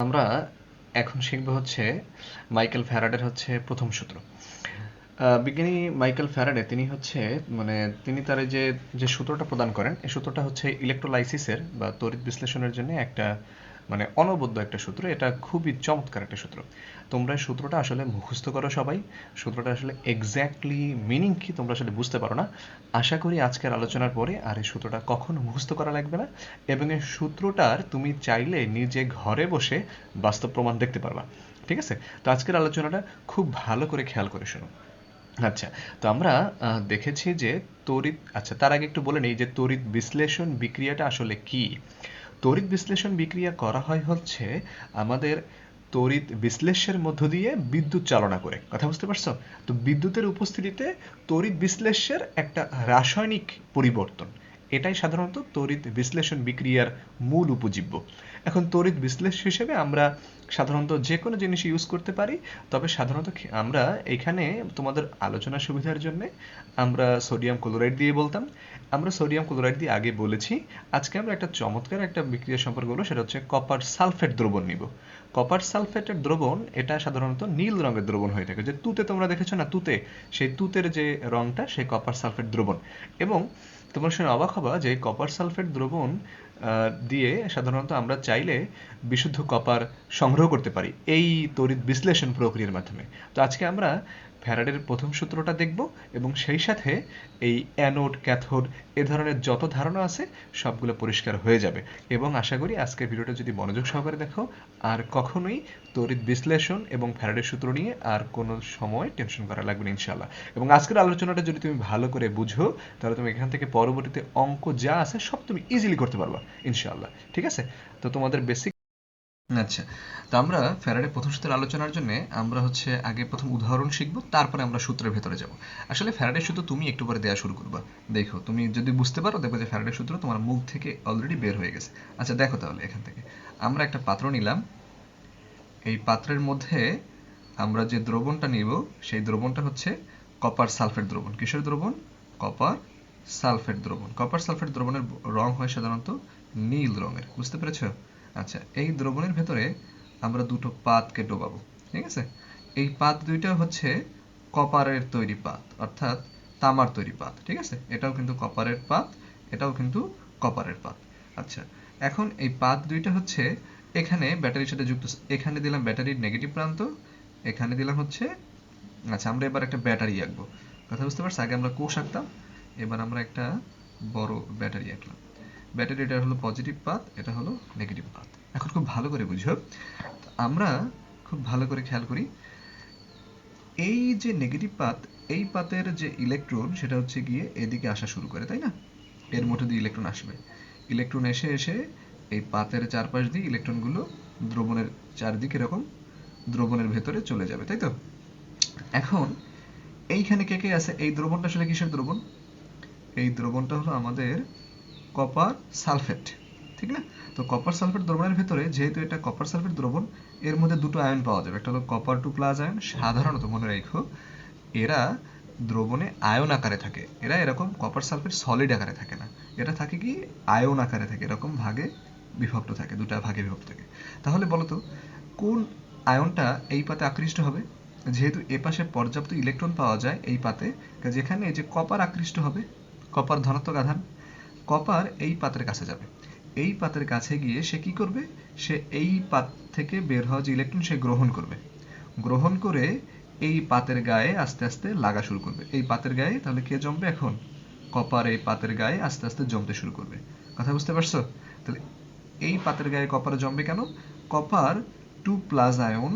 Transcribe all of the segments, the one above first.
আমরা এখন শিখব হচ্ছে মাইকেল ফ্যারাডের হচ্ছে প্রথম সূত্র। বিজ্ঞানী মাইকেল ফ্যারাডে তিনি হচ্ছে মানে তিনি তার যে যে সূত্রটা প্রদান করেন, এই সূত্রটা হচ্ছে ইলেকট্রোলাইসিসের বা তড়িৎ বিশ্লেষণের জন্য একটা মানে অনবদ্য একটা সূত্র, এটা খুবই চমৎকার একটা সূত্র। তোমরা সূত্রটা আসলে মুখস্থ করো সবাই। সূত্রটা আসলে এক্স্যাক্টলি মিনিং কি তোমরা আসলে বুঝতে পারো না। আশা করি আজকের আলোচনার পরে আর এই সূত্রটা কখনো মুখস্থ করা লাগবে না এবং এই সূত্রটার তুমি চাইলে নিজে ঘরে বসে বাস্তব প্রমাণ দেখতে পারবা। ঠিক আছে? তো আজকের আলোচনাটা খুব ভালো করে খেয়াল করে শোনো। আচ্ছা তো আমরা দেখেছি যে তড়িৎ আচ্ছা তার আগে একটু বলে নেই যে তড়িৎ বিশ্লেষণ বিক্রিয়াটা আসলে কি। তড়িৎ বিশ্লেষণ বিক্রিয়া করা হয় হচ্ছে আমাদের তড়িৎ বিশ্লেষের মধ্য দিয়ে বিদ্যুৎ চালনা করে। কথা বুঝতে পারছ? তো বিদ্যুতের উপস্থিতিতে তড়িৎ বিশ্লেষের একটা রাসায়নিক পরিবর্তন। এটাই সাধারণত তড়িৎ বিশ্লেষণ বিক্রিয়ার মূল উপজীব্য। এখন তড়িৎ বিশ্লেষণ হিসেবে আমরা সাধারণত যে কোনো জিনিস ইউজ করতে পারি, তবে সাধারণত আমরা এখানে তোমাদের আলোচনা সুবিধার জন্য আমরা সোডিয়াম ক্লোরাইড দিয়ে বলতাম। আমরা সোডিয়াম ক্লোরাইড দিয়ে আগে বলেছি, আজকে আমরা একটা চমৎকার একটা বিক্রিয়া সম্পর্কে বলব, সেটা হচ্ছে কপার সালফেট দ্রবণ নিব। কপার সালফেটের দ্রবণ, এটা সাধারণত নীল রঙের দ্রবণ হয়ে থাকে। যে তুতে তোমরা দেখেছ না তুতে? সেই তুতের যে রংটা, সেই কপার সালফেট দ্রবণ। এবং তোমরা শুনে অবাক হবা যে কপার সালফেট দ্রবণ দিয়ে সাধারণত আমরা চাইলে বিশুদ্ধ কপার সংগ্রহ করতে পারি। এই তড়িৎ বিশ্লেষণ প্রক্রিয়ার মাধ্যমে। তো আজকে আমরা ফ্যারাডের প্রথম সূত্রটা দেখব এবং সেই সাথে এই অ্যানোড, ক্যাথোড এ ধরনের যত ধারণা আছে সবগুলো পরিষ্কার হয়ে যাবে। এবং আশা করি আজকের ভিডিওটা যদি মনোযোগ সহকারে দেখো, আর কখনোই তড়িৎ বিশ্লেষণ এবং ফ্যারাডের সূত্র নিয়ে আর কোনো সময় টেনশন করা লাগবে না ইনশাল্লাহ এবং আজকের আলোচনাটা যদি তুমি ভালো করে বুঝো, তাহলে তুমি এখান থেকে পরবর্তীতে অঙ্ক যা আছে সব তুমি ইজিলি করতে পারবা, ইনশাআল্লাহ। ঠিক আছে? তো তোমাদের বেসিক আচ্ছা তো আমরা ফ্যারাডের প্রথম সূত্রের আলোচনার জন্য আমরা হচ্ছে আগে প্রথম উদাহরণ শিখব, তারপরে আমরা সূত্রের ভেতরে যাব। আসলে ফ্যারাডের সূত্র তুমি একটু পরে দেওয়া শুরু করবা। দেখো, তুমি যদি বুঝতে পারো দেখো যে ফ্যারাডের সূত্র তোমার মুখ থেকে অলরেডি বের হয়ে গেছে। আচ্ছা দেখো তাহলে এখান থেকে। আমরা একটা পাত্র নিলাম। এই পাত্রের মধ্যে আমরা যে দ্রবণটা নিব, সেই দ্রবণটা হচ্ছে কপার সালফেট দ্রবণ। কিসের দ্রবণ? কপার সালফেট দ্রবণ। কপার সালফেট দ্রবণের রং হয় সাধারণত নীল রঙের। বুঝতে পেরেছ? আচ্ছা এই দ্রবণের ভেতরে আমরা দুটো পাতকে ডোবাবো, ঠিক আছে? এই পাত দুইটা হচ্ছে কপারের তৈরি পাত, অর্থাৎ তামার তৈরি পাত, ঠিক আছে? এটাও কিন্তু কপারের পাত, এটাও কিন্তু কপারের পাত। আচ্ছা এখন এই পাত দুইটা হচ্ছে এখানে ব্যাটারির সাথে যুক্ত এখানে দিলাম ব্যাটারির নেগেটিভ প্রান্ত, এখানে দিলাম হচ্ছে আচ্ছা আমরা এবার একটা ব্যাটারি আঁকবো। কথা বুঝতে পারছ? আগে আমরা কোষ আঁকতাম, এবার আমরা একটা বড় ব্যাটারি আঁকলাম। ব্যাটারি এটা হলো পজিটিভ পাত এটা হলো নেগেটিভ পাত এখন খুব ভালো করে বুঝো। আমরা খুব ভালো করে খেয়াল করি। এই যে নেগেটিভ পাত এই পাতের যে ইলেকট্রন সেটা হচ্ছে গিয়ে এদিকে আসা শুরু করে, তাই না? এর মধ্যে দিয়ে ইলেকট্রন আসবে। ইলেকট্রন এসে এসে এই পাতের চারপাশ দিয়ে ইলেকট্রনগুলো দ্রবণের চারদিকে এরকম দ্রবণের ভেতরে চলে যাবে, তাই তো? এখন এইখানে কে কে আছে? এই দ্রবণটা আসলে কিসের দ্রবণ? এই দ্রবণটা হলো আমাদের কপার সালফেট ঠিক না? তো কপার সালফেট দ্রবণের ভেতরে যেহেতু এটা কপার সালফেট দ্রবণ, এর মধ্যে দুটো আয়ন পাওয়া যাবে। একটা হলো কপার টু প্লাস আয়ন সাধারণত মনে রেখো, এরা দ্রবণে আয়ন আকারে থাকে। এরা এরকম কপার সালফেট সলিড আকারে থাকে না। এটা থাকে কি? আয়ন আকারে থাকে, এরকম ভাগে বিভক্ত থাকে, দুটা ভাগে বিভক্ত থাকে। তাহলে বলতো, কোন আয়নটা এই পাতে আকৃষ্ট হবে? যেহেতু এ পাশে পর্যাপ্ত ইলেকট্রন পাওয়া যায় এই পাতে, যেখানে এই যে কপার আকৃষ্ট হবে কপার ধনাত্মক আধান কপার এই পাতের কাছে যাবে। এই পাতের কাছে গিয়ে সে কি করবে? সে এই পাত থেকে বের হওয়া যে ইলেকট্রন সে গ্রহণ করবে। গ্রহণ করে এই পাতের গায়ে আস্তে আস্তে লাগা শুরু করবে। এই পাতের গায়ে তাহলে কে জমবে এখন? কপার এই পাতের গায়ে আস্তে আস্তে জমতে শুরু করবে। কথা বুঝতে পারছ? তাহলে এই পাতের গায়ে কপার জমবে কেন? কপার টু প্লাস আয়ন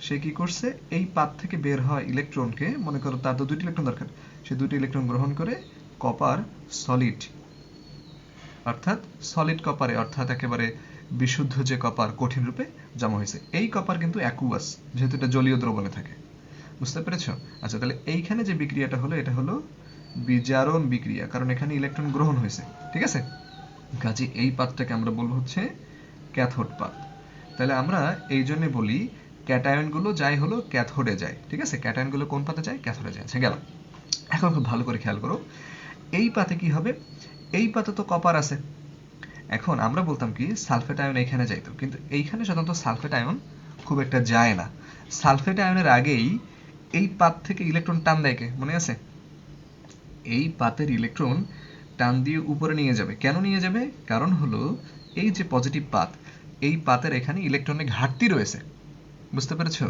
সে কি করছে? এই পাত থেকে বের হওয়া ইলেকট্রনকে মনে করো তার তো দুটি ইলেকট্রন দরকার। সে দুটি ইলেকট্রন গ্রহণ করে কপার সলিড অর্থাৎ সলিড কপারে অর্থাৎ একেবারে বিশুদ্ধ যে কপার কঠিন রূপে জমা হয়েছে, এই কপার কিন্তু অ্যাকুয়াস যেহেতু এটা জলীয় দ্রবণে থাকে। বুঝতে পেরেছ? আচ্ছা তাহলে এইখানে যে বিক্রিয়াটা হলো, এটা হলো বিজারণ বিক্রিয়া, কারণ এখানে ইলেকট্রন গ্রহণ হয়েছে, ঠিক আছে? কাজে এই পাতটাকে আমরা বলব হচ্ছে ক্যাথোড পাত। তাহলে আমরা এই জন্য বলি ক্যাটায়নগুলো যাই হলো ক্যাথোডে যায়, ঠিক আছে? ক্যাটায়নগুলো কোন পাতে যায়? ক্যাথোডে যায়। আচ্ছা গেল এখন খুব ভালো করে খেয়াল করো। এই পাতে কি হবে? এই পাতে তো কপার আছে। এখন আমরা বলতাম কি, সালফেট আয়ন এইখানে যাইতো। কিন্তু এইখানে সাধারণত সালফেট আয়ন খুব একটা যায় না। সালফেট আয়নের আগেই এই পাত থেকে ইলেকট্রন টান দেয় কে? মনে আছে? এই পাতের ইলেকট্রন টান দিয়ে উপরে নিয়ে যাবে। কেন নিয়ে যাবে? কারণ হলো এই যে পজিটিভ পাত, এই পাতের এখানে ইলেকট্রনের ঘাটতি রয়েছে। বুঝতে পেরেছ?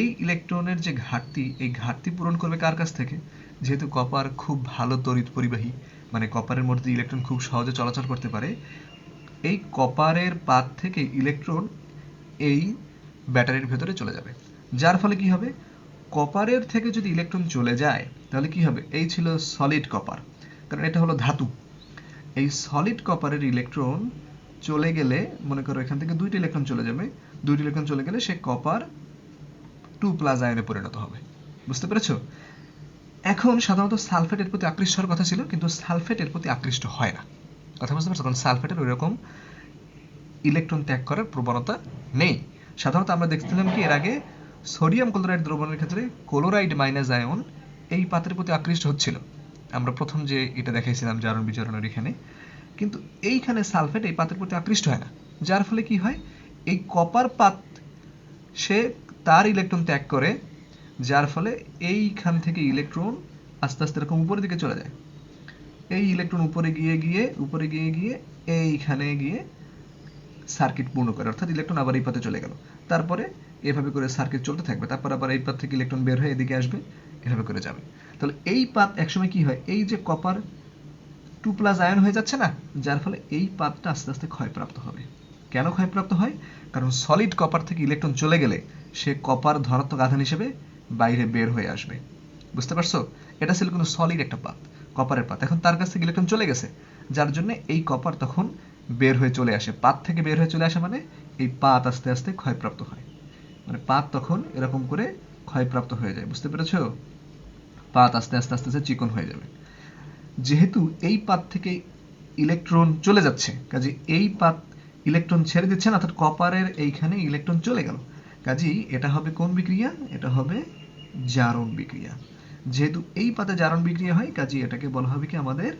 এই ইলেকট্রনের যে ঘাটতি, এই ঘাটতি পূরণ করবে কার কাছ থেকে? যেহেতু কপার খুব ভালো তড়িৎ পরিবাহী মানে কপারের মধ্যে ইলেকট্রন খুব সহজে চলাচল করতে পারে, এই কপারের পাত থেকে ইলেকট্রন এই ব্যাটারির ভেতরে চলে যাবে। যার ফলে কি হবে? কপারের থেকে যদি ইলেকট্রন চলে যায়, তাহলে কি হবে? এই ছিল সলিড কপার কারণ এটা হলো ধাতু। এই সলিড কপারের ইলেকট্রন চলে গেলে, মনে করো এখান থেকে দুইটা ইলেকট্রন চলে যাবে, দুইটা ইলেকট্রন চলে গেলে সে কপার টু প্লাস আয়নে পরিণত হবে। বুঝতে পেরেছ? এখন সাধারণত সালফেটের প্রতি আকৃষ্ট হওয়ার কথা ছিল, কিন্তু সালফেটের প্রতি আকৃষ্ট হয় না। কথা বুঝতে পারছ? কারণ সালফেটের ওই রকম ইলেকট্রন ত্যাগ করার প্রবণতা নেই। সাধারণত আমরা দেখছিলাম কি, এর আগে সোডিয়াম ক্লোরাইড দ্রবণের ক্ষেত্রে ক্লোরাইড মাইনাস আয়ন এই পাতের প্রতি আকৃষ্ট হচ্ছিল। আমরা প্রথম যে এটা দেখাইছিলাম জারণ বিজারণের এখানে, কিন্তু এইখানে সালফেট এই পাতের প্রতি আকৃষ্ট হয় না। যার ফলে কি হয়? এই কপার পাত সে তার ইলেকট্রন ত্যাগ করে, যার ফলে এইখান থেকে ইলেকট্রন আস্তে আস্তে এরকম উপরের দিকে চলে যায়। এই ইলেকট্রন উপরে গিয়ে গিয়ে, উপরে গিয়ে গিয়ে, এইখানে গিয়ে সার্কিট পূর্ণ করে, অর্থাৎ ইলেকট্রন আবার এই পাতে চলে গেল। তারপরে এভাবে করে সার্কিট চলতে থাকবে, তারপর আবার এই পাত থেকে ইলেকট্রন বের হয়ে এদিকে আসবে, এভাবে করে যাবে। তাহলে এই পাত একসময় কি হয়? এই যে কপার টু প্লাস আয়ন হয়ে যাচ্ছে না, যার ফলে এই পাতটা আস্তে আস্তে ক্ষয়প্রাপ্ত হবে। কেন ক্ষয়প্রাপ্ত হয়? কারণ সলিড কপার থেকে ইলেকট্রন চলে গেলে সে কপার ধনাত্মক আধান হিসেবে বাইরে বের হয়ে আসবে। বুঝতে পারছ? এটা ছিল কিন্তু সলিড একটা পাত কপারের পাত। এখন তার কাছ থেকে ইলেকট্রন চলে গেছে। যার জন্য এই কপার তখন বের হয়ে চলে আসে। পাত থেকে বের হয়ে চলে আসে মানে এই পাত আস্তে আস্তে ক্ষয়প্রাপ্ত হয়। মানে পাত তখন এরকম করে ক্ষয়প্রাপ্ত হয়ে যায়। বুঝতে পেরেছ? পাত আস্তে আস্তে আস্তে আস্তে চিকন হয়ে যাবে। যেহেতু এই পাত থেকে ইলেকট্রন চলে যাচ্ছে, কাজে এই পাত ইলেকট্রন ছেড়ে দিচ্ছে না অর্থাৎ কপারের এইখানে ইলেকট্রন চলে গেল। কাজেই এটা হবে কোন বিক্রিয়া? এটা হবে জারণ বিক্রিয়া। যেহেতু এই পাতে জারণ বিক্রিয়া হয়, কাজেই এটাকে বলা হবে কি আমাদের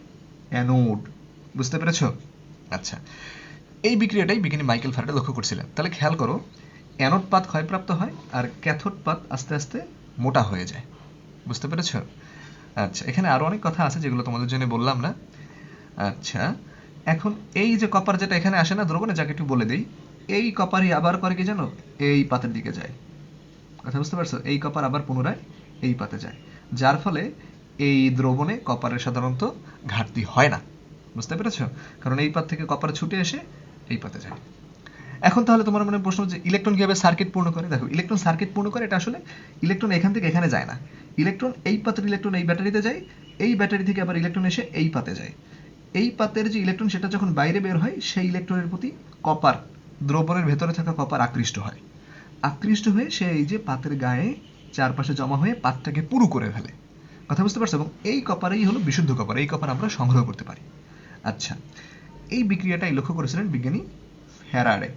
অ্যানোড। বুঝতে পেরেছ? আচ্ছা। এই বিক্রিয়াটাই বিজ্ঞানী মাইকেল ফ্যারাডে লক্ষ্য করছিলেন। তাহলে খেয়াল করো, অ্যানোড পাত ক্ষয়প্রাপ্ত হয় আর ক্যাথোড পাত আস্তে আস্তে মোটা হয়ে যায়। বুঝতে পেরেছ? আচ্ছা এখানে আরও অনেক কথা আছে যেগুলো তোমাদের জন্য বললাম না। আচ্ছা এখন এই যে কপার যেটা এখানে আসে না, দ্রবণে, যাকে একটু বলে দেই, এই কপারই আবার করে কি জানো? এই পাতের দিকে যায়। কথা বুঝতে পারছ? এই কপার আবার পুনরায় এই পাতে যায়। যার ফলে এই দ্রবণে কপারের সাধারণত ঘাটতি হয় না। বুঝতে পেরেছ? কারণ এই পাত থেকে কপার ছুটে এসে এই পাতে যায়। এখন তাহলে তোমার মনে প্রশ্ন যে ইলেকট্রন কীভাবে সার্কিট পূর্ণ করে? দেখো, ইলেকট্রন সার্কিট পূর্ণ করে এটা আসলে ইলেকট্রন এখান থেকে এখানে যায় না। ইলেকট্রন এই পাতের ইলেকট্রন এই ব্যাটারিতে যায়, এই ব্যাটারি থেকে আবার ইলেকট্রন এসে এই পাতে যায়। এই পাতের যে ইলেকট্রন সেটা যখন বাইরে বের হয়, সেই ইলেকট্রনের প্রতি কপার দ্রবণের ভেতরে থাকা কপার আকৃষ্ট হয়। আকৃষ্ট হয়ে সে এই যে পাতের গায়ে চারপাশে জমা হয়ে পাতটাকে পুরু করে ফেলে। কথা বুঝতে পারছ? এবং এই কপারেই হলো বিশুদ্ধ কপার এই কপার আমরা সংগ্রহ করতে পারি। আচ্ছা এই বিক্রিয়াটাই লক্ষ্য করেছিলেন বিজ্ঞানী ফ্যারাডে।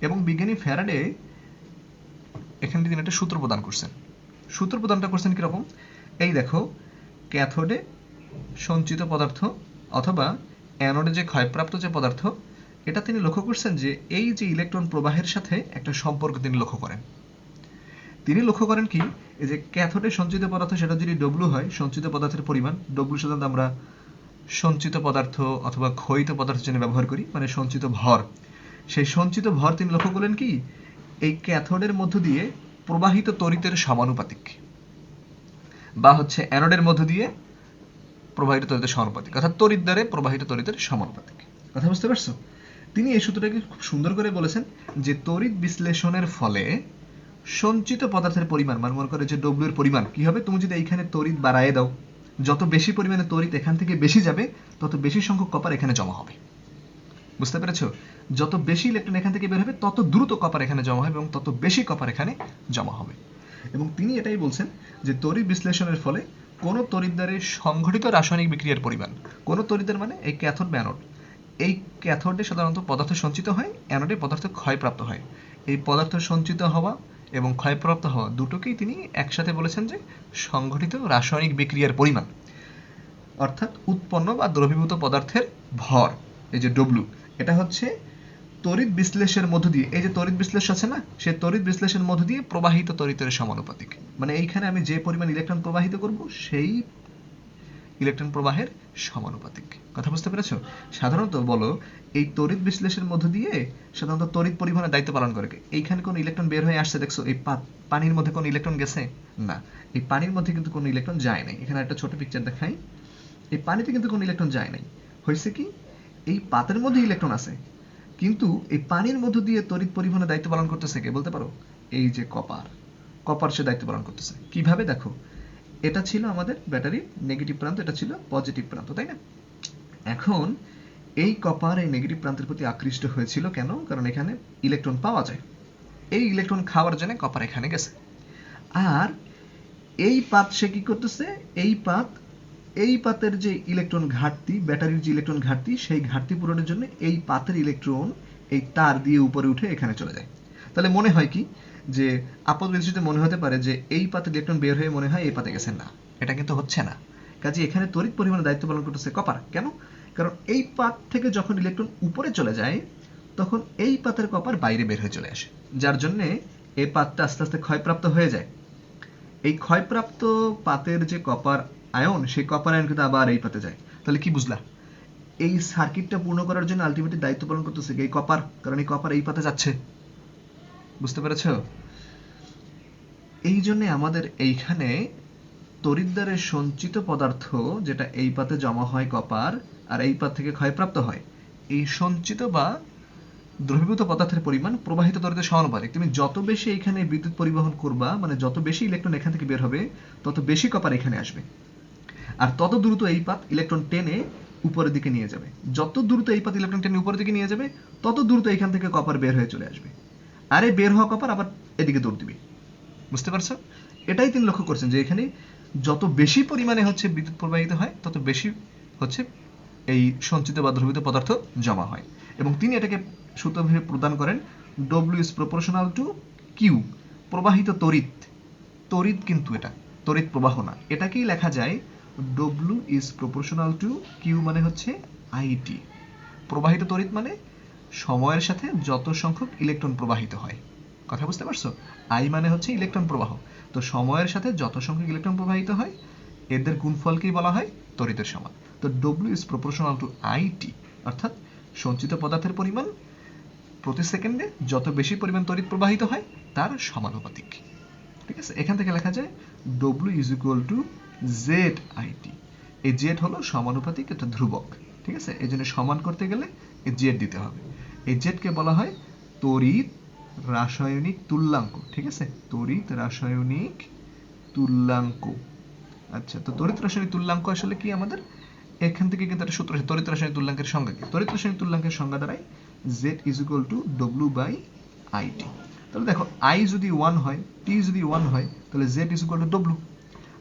এবং বিজ্ঞানী ফ্যারাডে এখানে তিনি একটা সূত্র প্রদান করছেন। সূত্র প্রদানটা করছেন কীরকম? এই দেখো, ক্যাথোডে সঞ্চিত পদার্থ অথবা অ্যানোডে যে ক্ষয়প্রাপ্ত যে পদার্থ, এটা তিনি লক্ষ্য করছেন যে এই যে ইলেকট্রন প্রবাহের সাথে একটা সম্পর্ক তিনি লক্ষ্য করেন। তিনি লক্ষ্য করেন কি, এই যে ক্যাথোডে সঞ্চিত পদার্থ, সেটা যদি ডব্লু হয়, সঞ্চিত পদার্থের পরিমাণ ডব্লু সাধারণত আমরা সঞ্চিত পদার্থ অথবা ক্ষয়িত পদার্থের জন্য ব্যবহার করি মানে সঞ্চিত ভর, সেই সঞ্চিত ভর তিনি লক্ষ্য করলেন কি, এই ক্যাথোডের মধ্য দিয়ে প্রবাহিত তড়িতের সমানুপাতিক, বা হচ্ছে অ্যানোডের মধ্য দিয়ে প্রবাহিত তড়িতের সমানুপাতিক, অর্থাৎ তড়িৎ দ্বারে প্রবাহিত তড়িতের সমানুপাতিক। কথা বুঝতে পারছ? তিনি এই সূত্রটাকে খুব সুন্দর করে বলেছেন যে তড়িৎ বিশ্লেষণের ফলে সঞ্চিত পদার্থের পরিমাণ মানে মনে করে যে ডব্লিউ এর পরিমাণ, কি হবে? তুমি যদি এইখানে তড়িৎ বাড়ায় দাও, যত বেশি পরিমাণে তড়িৎ এখান থেকে বেশি যাবে, তত বেশি সংখ্যক কপার এখানে জমা হবে। বুঝতে পেরেছ? যত বেশি ইলেকট্রন এখান থেকে বের হবে, তত দ্রুত কপার এখানে জমা হবে এবং তত বেশি কপার এখানে জমা হবে। এবং তিনি এটাই বলছেন যে তড়িৎ বিশ্লেষণের ফলে কোন তড়িৎদ্বারে সংঘটিত রাসায়নিক বিক্রিয়ার পরিমাণ। কোন তড়িতের মানে এই ক্যাথোড ব্যানোড এই ক্যাথোডে সাধারণত পদার্থ সঞ্চিত হয়, অ্যানোডে পদার্থ ক্ষয়প্রাপ্ত হয়। এই পদার্থ সঞ্চিত হওয়া এবং ক্ষয়প্রাপ্ত হওয়া দুটোকেই তিনি একসাথে বলেছেন যে সংঘটিত রাসায়নিক বিক্রিয়ার পরিমাণ। অর্থাৎ উৎপন্ন বা দ্রবীভূত পদার্থের ভর, এই যে ডব্লু এটা হচ্ছে তড়িৎ বিশ্লেষের মধ্য দিয়ে, এই যে তড়িৎ বিশ্লেষ আছে না সে তড়িৎ বিশ্লেষের মধ্য দিয়ে প্রবাহিত তড়িতের সমানুপাতিক। মানে এইখানে আমি যে পরিমাণ ইলেকট্রন প্রবাহিত করব, সেই ইলেকট্রন প্রবাহের সমানুপাতিক। কথা বুঝতে পেরেছ? সাধারণত বলো, এই তড়িৎ বিশ্লেষের মধ্য দিয়ে সাধারণত তড়িৎ পরিবহনের দায়িত্ব পালন করে এইখানে কোন ইলেকট্রন বের হয়ে আসছে, দেখছ? এই পানির মধ্যে কোন ইলেকট্রন গেছে? না। এই পানির মধ্যে কিন্তু কোনো ইলেকট্রন যায় নাই। এখানে একটা ছোট পিকচার দেখাই। এই পানিতে কিন্তু কোনো ইলেকট্রন যায় নাই। হয়েছে কি? এই পাতের মধ্যে ইলেকট্রন আছে। কিন্তু এই পানির মধ্য দিয়ে তড়িৎ পরিবহনের দায়িত্ব পালন করতেছে কে? বলতে পারো? এই যে কপার। কপার সে দায়িত্ব পালন করতেছে। কীভাবে? দেখো, এটা ছিল আমাদের ব্যাটারির নেগেটিভ প্রান্ত, এটা ছিল পজিটিভ প্রান্ত, তাই না? এখন এই কপার এই নেগেটিভ প্রান্তের প্রতি আকৃষ্ট হয়েছিল কেন? কারণ এখানে ইলেকট্রন পাওয়া যায়। এই ইলেকট্রন খাওয়ার জন্য কপার এখানে গেছে। আর এই পাত সে কি করতেছে? এই পাত এই পাতের যে ইলেকট্রন ঘাটতি, ব্যাটারির যে ইলেকট্রন ঘাটতি, সেই ঘাটতি পূরণের জন্য এই পাতের ইলেকট্রন এই তার দিয়ে উপরে উঠে এখানে চলে যায়। তাহলে মনে হয় কি? যে আপাত দৃষ্টিতে মনে হতে পারে যে এই পাতের ইলেকট্রন বের হয়ে মনে হয় এই পাতে গেছে। না, এটা কিন্তু হচ্ছে না। কাজে এখানে তড়িৎ পরিমাণে দায়িত্ব পালন করতেছে কপার। কেন? কারণ এই পাত থেকে যখন ইলেকট্রন উপরে চলে যায়, তখন এই পাতের কপার বাইরে বের হয়ে চলে আসে, যার জন্য এই পাতটা আস্তে আস্তে ক্ষয়প্রাপ্ত হয়ে যায়। এই ক্ষয়প্রাপ্ত পাতের যে কপার আয়ন সেই কপার আয়ন কিন্তু আবার এই পাতে যায়। তাহলে কি বুঝলা? এই সার্কিটটা পূর্ণ করার জন্য আলটিমেটলি দায়িত্ব পালন করতেছে এই কপার, কারণ এই কপার এই পাতে যাচ্ছে। বুঝতে পেরেছ? এই জন্য আমাদের এইখানে তড়িৎদ্বারের সঞ্চিত পদার্থ যেটা এই পাতে জমা হয় কপার আর এই পাত থেকে ক্ষয়প্রাপ্ত হয়, এই সঞ্চিত বা দ্রবীভূত পদার্থের পরিমাণ প্রবাহিত তড়িতের সমানুপাতিক। তুমি যত বেশি এখানে বিদ্যুৎ পরিবহন করবা মানে যত বেশি ইলেকট্রন এখান থেকে বের হবে, তত বেশি কপার এখানে আসবে। আর তত দ্রুত এই পাত ইলেকট্রন টেনে উপরের দিকে নিয়ে যাবে। যত দ্রুত এই পাত ইলেকট্রন টেনে উপরের দিকে নিয়ে যাবে, তত দ্রুত এখান থেকে কপার বের হয়ে চলে আসবে। আর এই বের হওয়া কপার আবার এদিকে দৌড় দিবে। বুঝতে পারছ? এটাই তিনি লক্ষ্য করছেন যে এখানে যত বেশি পরিমাণে হচ্ছে বিদ্যুৎ প্রবাহিত হয়, তত বেশি হচ্ছে এই সঞ্চিত বা দ্রবীভূত পদার্থ জমা হয়। এবং তিনি এটাকে সূত্রভাবে প্রদান করেন W is proportional to Q প্রবাহিত তড়িৎ। তড়িৎ কিন্তু এটা, তড়িৎ প্রবাহ না। এটাকেই লেখা যায় W is proportional to Q মানে হচ্ছে আইটি প্রবাহিত তড়িৎ মানে সময়ের সাথে যত সংখ্যক ইলেকট্রন প্রবাহিত হয়। কথা বুঝতে পারছ? আই মানে হচ্ছে ইলেকট্রন প্রবাহ। তো সময়ের সাথে যত সংখ্যক ইলেকট্রন প্রবাহিত হয়, এদের গুণফলকেই বলা হয় তড়িতের সমান। তো W is proportional to IT অর্থাৎ সঞ্চিত পদার্থের পরিমাণ প্রতি সেকেন্ডে যত বেশি পরিমাণ তড়িৎ প্রবাহিত হয়, তার সমানুপাতিক। ঠিক আছে? এখান থেকে লেখা যায় W is equal to Z IT এই জেড হলো সমানুপাতিক একটা ধ্রুবক, ঠিক আছে? এই জন্য সমান করতে গেলে এই জেড দিতে হবে। এই জেডকে বলা হয় তড়িৎ রাসায়নিক তুল্যাঙ্ক, ঠিক আছে? তড়িৎ রাসায়নিক তুল্যাঙ্ক। আচ্ছা তো তড়িৎ রাসায়নিক তুল্যাঙ্ক আসলে কি আমাদের? এখান থেকে কিন্তু একটা সূত্র আছে, তড়িৎ রাসায়নিক তুল্যাঙ্কের সংজ্ঞা কি? তড়িৎ রাসায়নিক তুল্যাঙ্কের সংজ্ঞা দ্বারাই Z is equal to W by IT তাহলে দেখো আই যদি ওয়ান হয় টি যদি ওয়ান হয়, তাহলে Z is equal to W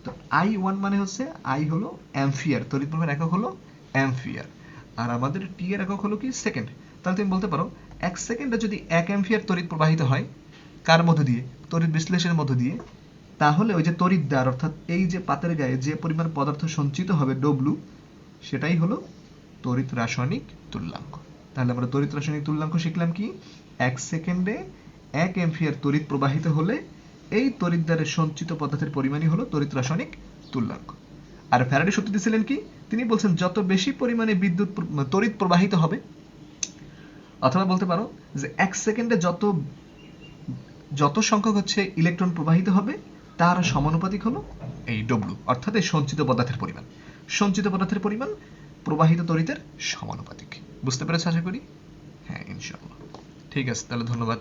তো আই ওয়ান মানে হচ্ছে আই হলো অ্যাম্ফিয়ার তড়িৎ প্রবাহের একক হলো অ্যাম্ফিয়ার আর আমাদের টি এর একক হলো কি সেকেন্ড তাহলে তুমি বলতে পারো, এক সেকেন্ডে যদি এক অ্যাম্ফিয়ার তড়িৎ প্রবাহিত হয়, কার মধ্য দিয়ে? তড়িৎ বিশ্লেষণের মধ্য দিয়ে। তাহলে ওই যে তড়িৎদ্বার অর্থাৎ এই যে পাতের গায়ে যে পরিমাণ পদার্থ সঞ্চিত হবে ডব্লু সেটাই হলো তড়িৎ রাসায়নিক তুল্যাঙ্ক। তাহলে আমরা তড়িৎ রাসায়নিক তুল্যাঙ্ক শিখলাম কি? এক সেকেন্ডে এক অ্যাম্পিয়ার তড়িৎ প্রবাহিত হলে এই তড়িৎদ্বারের সঞ্চিত পদার্থের পরিমাণই হলো তড়িৎ রাসায়নিক তুল্যাঙ্ক। আর ফ্যারাডে সূত্র দিয়েছিলেন কি? তিনি বলছেন, যত বেশি পরিমাণে বিদ্যুৎ প্র- তড়িৎ প্রবাহিত হবে, অথবা বলতে পারো যে, এক সেকেন্ডে যত যত সংখ্যক হচ্ছে ইলেকট্রন প্রবাহিত হবে, তার সমানুপাতিক হলো এই ডব্লু অর্থাৎ এই সঞ্চিত পদার্থের পরিমাণ। সঞ্চিত পদার্থের পরিমাণ প্রবাহিত তড়িতের সমানুপাতিক। বুঝতে পেরেছ আশা করি? হ্যাঁ ইনশাআল্লাহ। ঠিক আছে, তাহলে ধন্যবাদ।